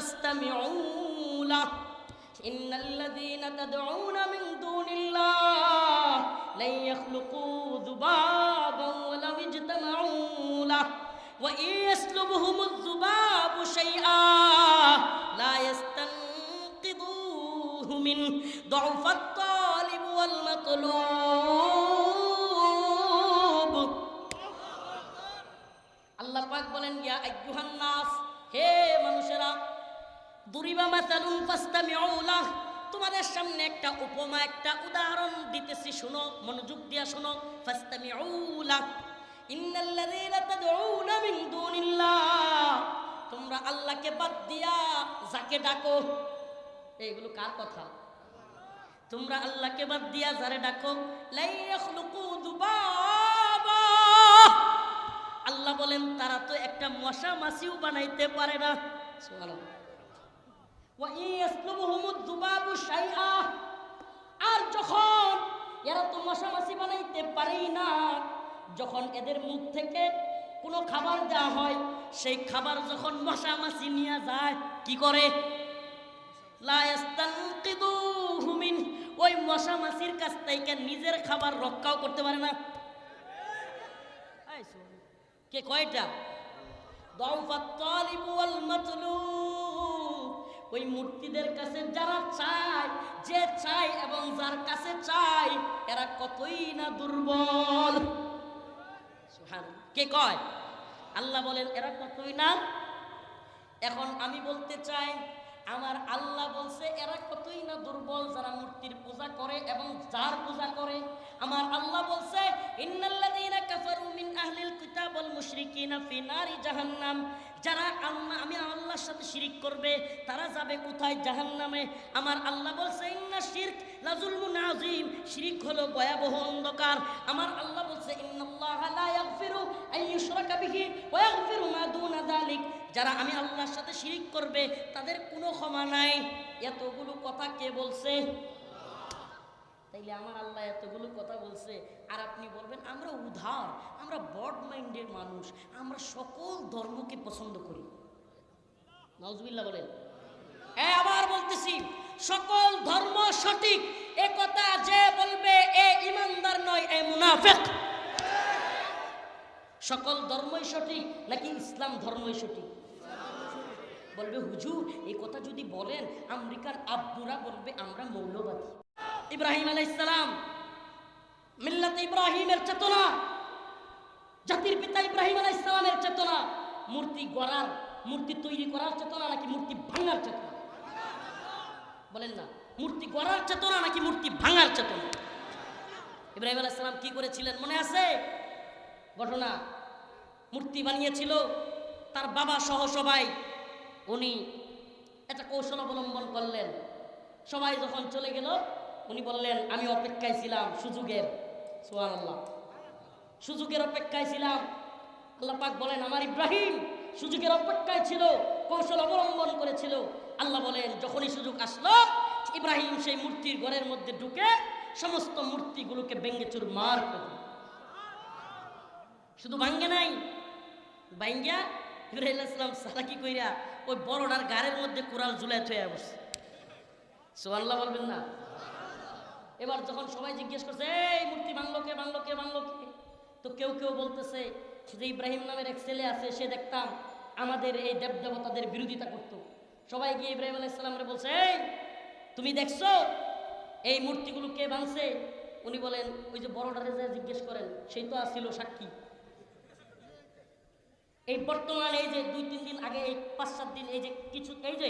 فاستمعوا له. إن الذين تدعون من دون الله لن يخلقوا ذبابا ولو اجتمعوا له. وإن يسلبهم الذباب شيئا لا يستنقذوه منه. ضعف الطالب والمطلوب. একটা উপমা, একটা উদাহরণ দিতেছি, শোনো, মনোযোগ দিয়া শোনো। দুনিল্লাহ। তোমরা আল্লাহকে বাদ দিয়া যাকে ডাকো, এইগুলো কার কথা? তোমরা আল্লাহকে বাদ দিয়া যারে ডাকো আল্লাহ বলেন, তারা তো একটা মশা মাছিও বানাইতে পারে না। সুবহানাল্লাহ। ওয়া ইয়াসলুবুহুমুদ দুবাবু শাইআ। আর যখন এরা তো মশা মাছি বানাইতে পারেই না, যখন এদের মুখ থেকে কোনো খাবার দেওয়া হয়, সেই খাবার যখন মশা মাছি নিয়ে যায়, কি করে? ওই মশা মাছির কাছ থেকে নিজের খাবার রক্ষাও করতে পারে না। কে কয়টা? দৌফাত তালিব ওয়াল মাতলুব। ওই মূর্তিদের কাছে যারা চায়, যে চায় এবং যার কাছে চায়, এরা কতই না দুর্বল। কে কয়? আল্লাহ বলেন, এরা কতই না? এখন আমি বলতে চাই, আমার আল্লাহ বলছে, এরা কতই না দুর্বল যারা মূর্তির পূজা করে এবং যার পূজা করে। আমার আল্লাহ বলছে, ইন্নাল্লাযীনা কাফারু মিন আহলিল জাহান্নাম। যারা আল্লাহ, আমি আল্লাহর সাথে শিরিক করবে, তারা যাবে কোথায়? জাহান্নামে। আমার আল্লাহ বলছে, ইন্না শিরক লাজুলমুন আযীম। শিরিক হলো ভয়াবহ অন্ধকার। আমার আল্লাহ বলছে, ইন্নাল্লাহা লা ইয়াগফিরু আন ইউশরাকা বিহি ওয়া ইয়াগফিরু মা দুনা যালিক। যারা আমি আল্লাহর সাথে শিরিক করবে, তাদের কোনো ক্ষমা নাই। এতগুলো কথা কে বলছে? তাইলে আমার আল্লাহ এতগুলো কথা বলছে, আর আপনি বলবেন, আমরা উধার আমরা বড মাইন্ডের মানুষ, আমরা সকল ধর্মকে পছন্দ করি। নজবিল্লা বলেন। হ্যাঁ আবার বলতেছি, সকল ধর্ম সঠিক, এ কথা যে বলবে, এ ইমানদার নয়, এ মুনাফেক। সকল ধর্মই সঠিক, নাকি ইসলাম ধর্মই সঠিক? বলবে, হুজুর এই কথা যদি বলেন আমেরিকার আব্বুরা বলবে, আমরা মৌলবাদী। ইব্রাহিম আলাইসালাম মিল্লাত ইব্রাহিমের চেতনা, জাতির পিতা ইব্রাহিম আলাইসালামের চেতনা, মূর্তি গড়ার, মূর্তি তৈরি করার চেতনা নাকি মূর্তি ভাঙার চেতনা? বলেন না, মূর্তি গড়ার চেতনা নাকি মূর্তি ভাঙার চেতনা? ইব্রাহিম আলাইসালাম কি করেছিলেন মনে আছে? ঘটনা, মূর্তি বানিয়েছিল, তার বাবা সহ সবাই, উনি একটা কৌশল অবলম্বন করলেন। সবাই যখন চলে গেল উনি বললেন, আমি অপেক্ষায় ছিলাম সুযোগের। সোহান আল্লাহ সুযোগের অপেক্ষায় ছিলাম। আল্লাহ পাক বলেন, আমার ইব্রাহিম সুযোগের অপেক্ষায় ছিল, কৌশল অবলম্বন করেছিল। আল্লাহ বলেন, যখনই সুযোগ আসলো, ইব্রাহিম সেই মূর্তির ঘরের মধ্যে ঢুকে সমস্ত মূর্তিগুলোকে ভেঙ্গে চুর মার করে শুধু ভাঙ্গে নাই ভাঙ্গা ইব্রাহিম ইসলাম সালাকি কইরা ওই বড়টার গাড়ির মধ্যে কোরাল ঝুলাই থয়ে বসছে। সোয়াল্লাহ বলবেন না। এবার যখন সবাই জিজ্ঞেস করছে, এই মূর্তি ভাঙলো কে ভাঙলো কে ভাঙলো কে? তো কেউ কেউ বলতেছে যে ইব্রাহিম নামের এক ছেলে আছে, সে দেখতাম আমাদের এই দেব দেবতাদের বিরোধিতা করতো। সবাই গিয়ে ইব্রাহিম আলাইসাল্লামরে বলছে, এই, তুমি দেখছ এই মূর্তিগুলো কে ভাঙছে? উনি বলেন, ওই যে বড়টারে যে জিজ্ঞেস করেন, সেই তো আসছিল সাক্ষী। এই বর্তমানে এই যে দুই, তিন দিন আগে, এই পাঁচ, সাত দিন এই যে কিছু, এই যে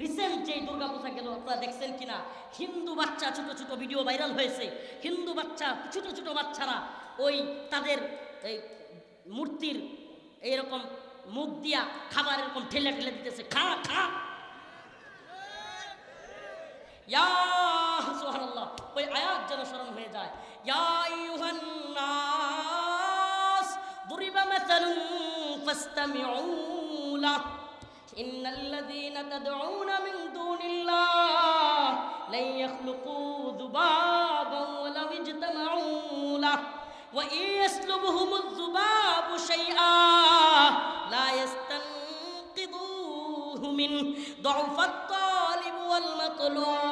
রিসেন্ট যে দুর্গা পূজা গেল, আপনারা দেখছেন কিনা? হিন্দু বাচ্চা, ছোট ছোট ভিডিও ভাইরাল হয়েছে। হিন্দু বাচ্চা, ছোট ছোট বাচ্চারা ওই তাদের এই মূর্তির এইরকম মুখ দিয়া খাবার এরকম ঠেলে ঠেলে দিতেছে। খা খা। ওই আয়াত যেন স্মরণ হয়ে যায়। ইয়া إن الذين تدعون من دون الله لن يخلقوا ذبابا ولو اجتمعوا له وإن يسلبهم الذباب شيئا لا يستنقذوه منه ضعف الطالب والمطلوب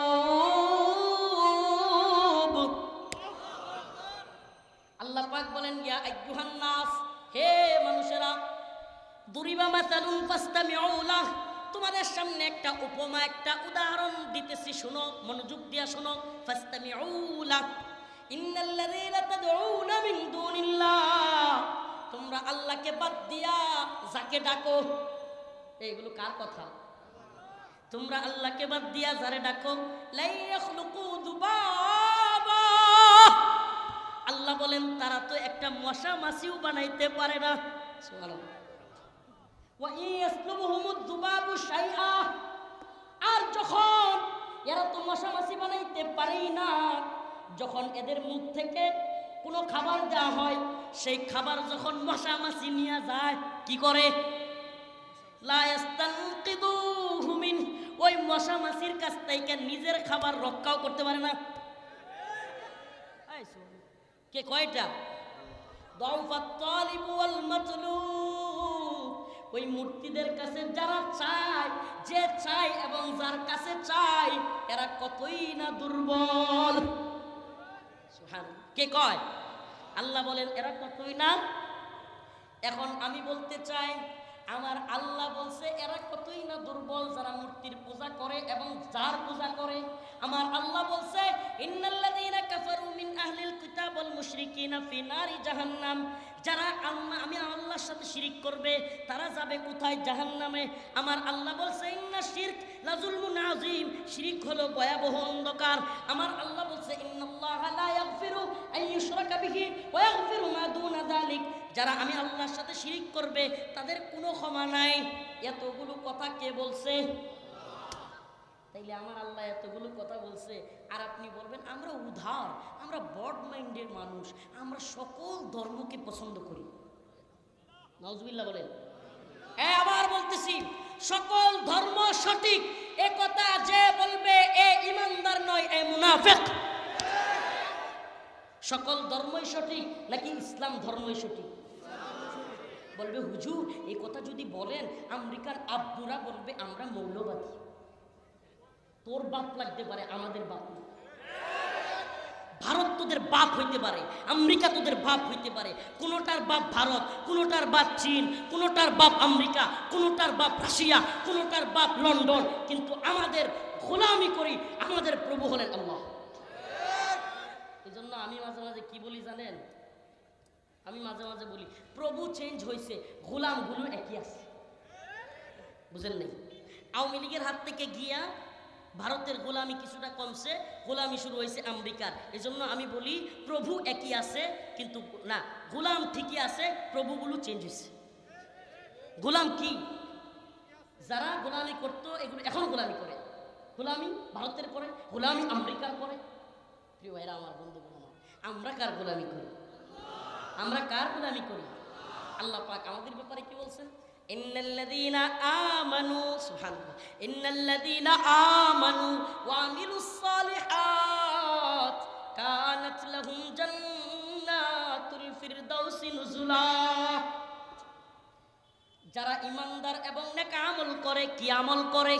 তোমাদের সামনে একটা উপমা, একটা উদাহরণ দিতেছি, শোনো, মনোযোগ দিয়া শোনো। তোমরা আল্লাহকে বাদ দিয়া যাকে ডাকো, এইগুলো কার কথা? তোমরা আল্লাহকে বাদ দিয়া যারে ডাকো আল্লাহ বলেন, তারা তো একটা মশা মাছিও বানাইতে পারে না সুবহানাল্লাহ ওয়া ইয়াসলুবুহুমুদ যুবাবু শাইআ আর যখন এরা তো মশা মাছি বানাইতে পারেই না, যখন এদের মুখ থেকে কোনো খাবার দেওয়া হয়, সেই খাবার যখন মশা মাছি নিয়ে যায়, কি করে? ওই মশা মাছির কাছ থেকে নিজের খাবার রক্ষাও করতে পারে না। কে কয়টা? দৌফাত তালিব ওয়াল মাতলুব ওই মূর্তিদের কাছে যারা চায়, যে চায় এবং যার কাছে চায়, এরা কতই না দুর্বল। কে কয়? আল্লাহ বলেন, এরা কতই না? এখন আমি বলতে চাই, আমার আল্লাহ বলছে, এরা কতই না দুর্বল যারা মূর্তির পূজা করে এবং যার পূজা করে। আমার আল্লাহ বলছে, ইন্নাল্লাযীনা কাফারু যারা আল্লাহ, আমি আল্লাহর সাথে শিরিক করবে, তারা যাবে কোথায়? জাহান্নামে। আমার আল্লাহ বলছে, ইন্না শিরক লাজুলমুন আযীম। শিরিক হলো ভয়াবহ অন্ধকার। আমার আল্লাহ বলছে, ইন্নাল্লাহা লা ইয়াগফিরু আন ইউশরাকা বিহি ওয়া ইয়াগফিরু মা দুনা যালিক। যারা আমি আল্লাহর সাথে শিরিক করবে, তাদের কোনো ক্ষমা নাই। এতগুলো কথা কে বলছে? তাইলে আমার আল্লাহ এতগুলো কথা বলছে, আর আপনি বলবেন, আমরা উধার আমরা বড মাইন্ডের মানুষ, আমরা সকল ধর্মকে পছন্দ করি। নজবিল্লা বলেন। হ্যাঁ আবার বলতেছি, সকল ধর্ম সঠিক, এ কথা যে বলবে, এ ইমানদার নয়, এ মুনাফিক। সকল ধর্মই সঠিক, নাকি ইসলাম ধর্মই সঠিক? বলবে, হুজুর এই কথা যদি বলেন আমেরিকার আব্বুরা বলবে, আমরা মৌলবাদী। তোর বাপ লাগতে পারে, আমাদের বাপ ভারত তোদের বাপ হইতে পারে, আমেরিকা তোদের বাপ হইতে পারে। কোনোটার বাপ ভারত, কোনোটার বাপ চীন, কোনোটার বাপ আমেরিকা, কোনোটার বাপ রাশিয়া, কোনোটার বাপ লন্ডন। কিন্তু আমাদের গোলামি করি, আমাদের প্রভু হলেন আল্লাহ। এই জন্য আমি মাঝে মাঝে কি বলি জানেন? আমি মাঝে মাঝে বলি, প্রভু চেঞ্জ হয়েছে গোলামগুলো একই আছে। বুঝেন নাই? আওয়ামী লীগের হাত থেকে গিয়া ভারতের গোলামি কিছুটা কমছে, গোলামি শুরু হয়েছে আমেরিকার। এজন্য আমি বলি, প্রভু একই আছে, কিন্তু না, গোলাম ঠিকই আছে, প্রভুগুলো চেঞ্জ হয়েছে। গোলাম কি? যারা গোলামি করতো, এগুলো এখনও গোলামি করে। গোলামি ভারতের করে, গোলামি আমেরিকার করে। প্রিয় ভাইরা, আমার বন্ধুগণ আমার আমরা কার গোলামি করি? আমরা কার গোলামি করি? আল্লাহ পাক আমাদের ব্যাপারে কি বলছেন? ইন্নাল্লাযীনা আমানু, সুবহানাল্লাহ, ইন্নাল্লাযীনা আমানু ওয়া আমিলুস সালিহাত, কানাত লাহুম জান্নাতুল ফিরদাউসি যারা ইমানদার এবং নেক আমল করে, কি আমল করে?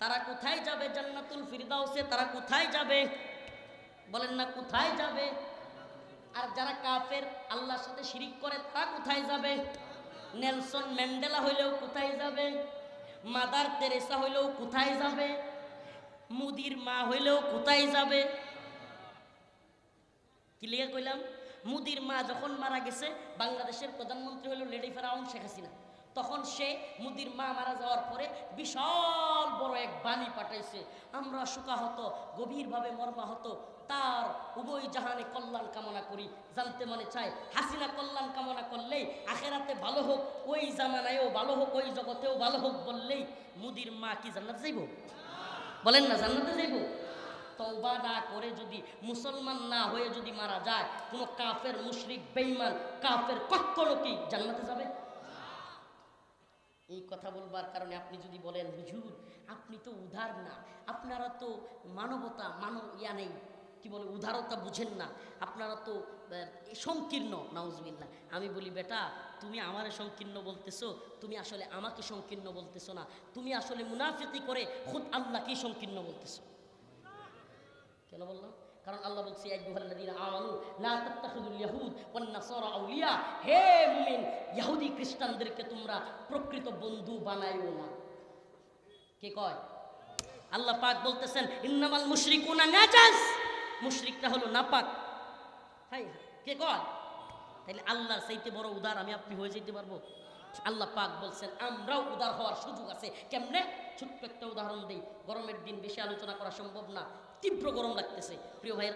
তারা কোথায় যাবে জান্নাতুল ফিরদাউসে? তারা কোথায় যাবে? বলেন না, কোথায় যাবে? আর যারা কাফের, আল্লাহর সাথে শিরিক করে, তারা কোথায় যাবে? নেলসন ম্যান্ডেলা হইলেও কোথায় যাবে? মাদার তেরেসা হইলেও কোথায় যাবে? মুদির মা হইলেও কোথায় যাবে? কি কইলাম? মুদির মা যখন মারা গেছে, বাংলাদেশের প্রধানমন্ত্রী হইলেও লেডি ফেরাউন শেখ হাসিনা। তখন সে মুদির মা মারা যাওয়ার পরে বিশাল বড় এক বাণী পাঠাইছে, আমরা শোকাহত গভীরভাবে মর্মাহত, তার উভয় জাহানে কল্যাণ কামনা করি। জানতে মনে চায়, হাসিনা কল্যাণ কামনা করলেই আখেরাতে ভালো হোক, ওই জামানায়ও ভালো হোক, ওই জগতেও ভালো হোক বললেই মুদির মা কি জান্নাত যাইব? বলেন না, জান্নাতে যাইব? তওবা না করে যদি মুসলমান না হয়ে যদি মারা যায়, কোনো কাফের মুশরিক, বেঈমান, কাফের কখনো কি জান্নাতে যাবে? এই কথা বলবার কারণে আপনি যদি বলেন, হুজুর, আপনি তো উদার না, আপনারা তো মানবতা, মানব ইয়া নেই। কি বলে, উদারতা বুঝেন না, আপনারা তো সংকীর্ণ। নাউজবিল্লা আমি বলি, বেটা, তুমি আমারে সংকীর্ণ বলতেছো, তুমি আসলে আমাকে সংকীর্ণ বলতেছো না। তুমি আসলে মুনাফিকি করে খুদ আল্লাহকেই সংকীর্ণ বলতেছো। কেন বললাম? কারণ আল্লাহ বলছে আইয়ুহাল্লাযীনা আমানু লা তাত্তাখিযুল ইয়াহুদ ওয়ান নাসারা আউলিয়া হে মুমিন ইহুদি খ্রিস্টানদেরকে তোমরা প্রকৃত বন্ধু বানাইও না। কে কয়? আল্লাহ পাক বলতেছেন ইন্নামাল মুশরিকুনা নাজাস মুশরিকরা হলো নাপাক। হাই, কে কয়? তাহলে আল্লাহর চাইতে বড় উদার আমি আপনি হয়ে যেতে পারব? আল্লাহ পাক বলছেন আমরাও উদার হওয়ার সুযোগ আছে। কেমনে? ছোট্ট একটা উদাহরণ দিই। গরমের দিন বেশি আলোচনা করা সম্ভব না। তীব্র গরম লাগতেছে। প্রিয় ভাইয়ের